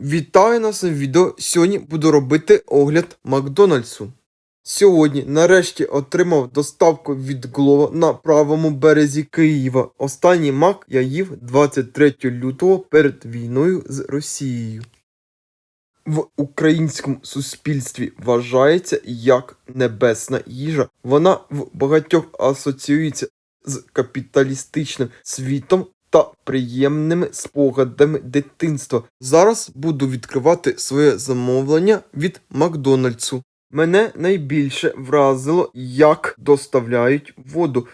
Вітаю на своєму відео. Сьогодні буду робити огляд Макдональдсу. Сьогодні нарешті отримав доставку від Глова на правому березі Києва. Останній мак я їв 23 лютого перед війною з Росією. В українському суспільстві вважається як небесна їжа. Вона в багатьох асоціюється з капіталістичним світом та приємними спогадами дитинства. Зараз буду відкривати своє замовлення від Макдональдсу. Мене найбільше вразило, як доставляють воду.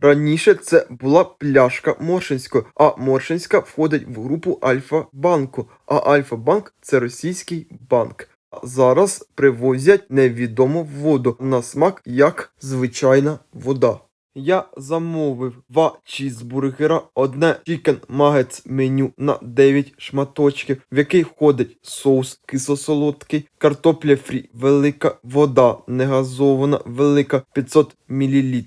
Раніше це була пляшка Моршинського, а Моршинська входить в групу Альфа-банку, а Альфа-банк це російський банк. Зараз привозять невідому воду на смак як звичайна вода. Я замовив два чізбургера, одне чікен магетс меню на 9 шматочків, в який входить соус кисло-солодкий, картопля фрі, велика вода негазована, велика 500 мл.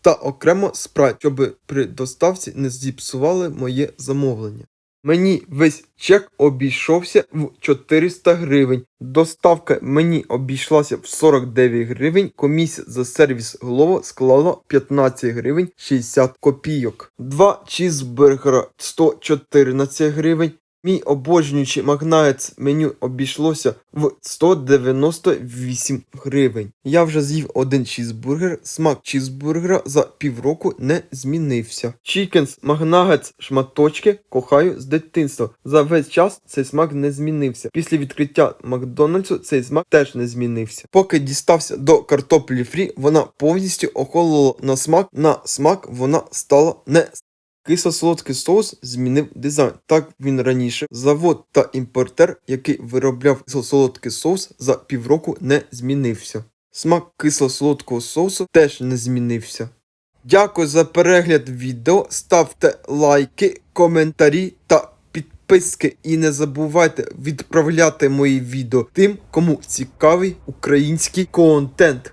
Та окремо спрайт, щоб при доставці не зіпсували моє замовлення. Мені весь чек обійшовся в 400 гривень. Доставка мені обійшлася в 49 гривень. Комісія за сервіс голова склала 15 гривень 60 копійок. Два чізбергера 114 гривень. Мій обожнюючий Макнаєць меню обійшлося в 198 гривень. Я вже з'їв один чізбургер, смак чізбургера за півроку не змінився. Чікенс Макнагетс шматочки кохаю з дитинства. За весь час цей смак не змінився. Після відкриття Макдональдсу цей смак теж не змінився. Поки дістався до картоплі фрі, вона повністю охолола на смак. На смак вона стала не Кисло-солодкий соус змінив дизайн. Так він раніше. Завод та імпортер, який виробляв кисло-солодкий соус, за півроку не змінився. Смак кисло-солодкого соусу теж не змінився. Дякую за перегляд відео. Ставте лайки, коментарі та підписки. І не забувайте відправляти мої відео тим, кому цікавий український контент.